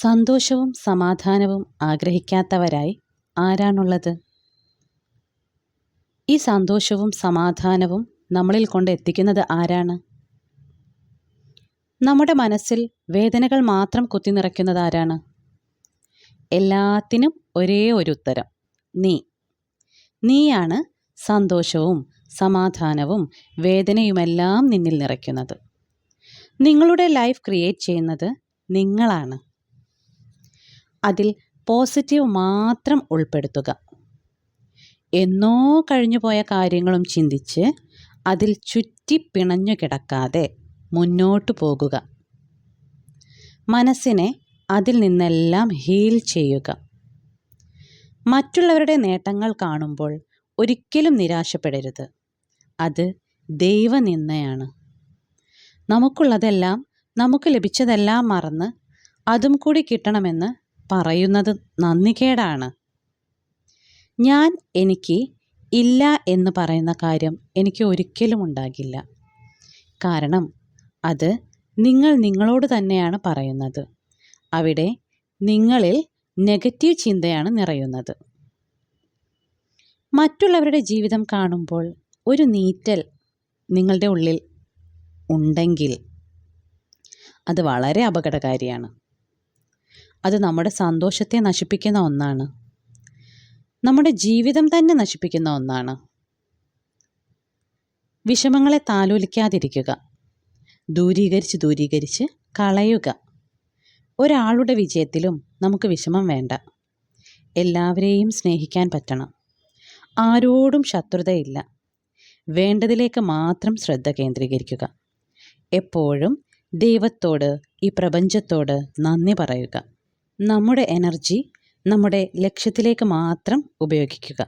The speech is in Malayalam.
സന്തോഷവും സമാധാനവും ആഗ്രഹിക്കാത്തവരായി ആരാണുള്ളത്? ഈ സന്തോഷവും സമാധാനവും നമ്മളിൽ കൊണ്ട് എത്തിക്കുന്നത് ആരാണ്? നമ്മുടെ മനസ്സിൽ വേദനകൾ മാത്രം കുത്തി നിറയ്ക്കുന്നത് ആരാണ്? എല്ലാത്തിനും ഒരേ ഒരു ഉത്തരം. നീ. നീയാണ് സന്തോഷവും സമാധാനവും വേദനയുമെല്ലാം നിന്നിൽ നിറയ്ക്കുന്നത്. നിങ്ങളുടെ ലൈഫ് ക്രിയേറ്റ് ചെയ്യുന്നത് നിങ്ങളാണ്. അതിൽ പോസിറ്റീവ് മാത്രം ഉൾപ്പെടുത്തുക. എന്നോ കഴിഞ്ഞുപോയ കാര്യങ്ങളും ചിന്തിച്ച് അതിൽ ചുറ്റി പിണഞ്ഞു കിടക്കാതെ മുന്നോട്ടു പോകുക. മനസ്സിനെ അതിൽ നിന്നെല്ലാം ഹീൽ ചെയ്യുക. മറ്റുള്ളവരുടെ നേട്ടങ്ങൾ കാണുമ്പോൾ ഒരിക്കലും നിരാശപ്പെടരുത്. അത് ദൈവനിന്ദയാണ്. നമുക്കുള്ളതെല്ലാം നമുക്ക് ലഭിച്ചതെല്ലാം മറന്ന് അതും കൂടി കിട്ടണമെന്ന് പറയുന്നത് നന്ദികേടാണ്. ഞാൻ എനിക്ക് ഇല്ല എന്ന് പറയുന്ന കാര്യം എനിക്ക് ഒരിക്കലും ഉണ്ടാകില്ല. കാരണം അത് നിങ്ങൾ നിങ്ങളോട് തന്നെയാണ് പറയുന്നത്. അവിടെ നിങ്ങളിൽ നെഗറ്റീവ് ചിന്തയാണ് നിറയുന്നത്. മറ്റുള്ളവരുടെ ജീവിതം കാണുമ്പോൾ ഒരു നീറ്റൽ നിങ്ങളുടെ ഉള്ളിൽ ഉണ്ടെങ്കിൽ അത് വളരെ അപകടകാരിയാണ്. അത് നമ്മുടെ സന്തോഷത്തെ നശിപ്പിക്കുന്ന ഒന്നാണ്. നമ്മുടെ ജീവിതം തന്നെ നശിപ്പിക്കുന്ന ഒന്നാണ്. വിഷമങ്ങളെ താലോലിക്കാതിരിക്കുക. ദൂരീകരിച്ച് ദൂരീകരിച്ച് കളയുക. ഒരാളുടെ വിജയത്തിലും നമുക്ക് വിഷമം വേണ്ട. എല്ലാവരെയും സ്നേഹിക്കാൻ പറ്റണം. ആരോടും ശത്രുതയില്ല. വേണ്ടതിലേക്ക് മാത്രം ശ്രദ്ധ കേന്ദ്രീകരിക്കുക. എപ്പോഴും ദൈവത്തോട് ഈ പ്രപഞ്ചത്തോട് നന്ദി പറയുക. നമ്മുടെ എനർജി നമ്മുടെ ലക്ഷ്യത്തിലേക്ക് മാത്രം ഉപയോഗിക്കുക.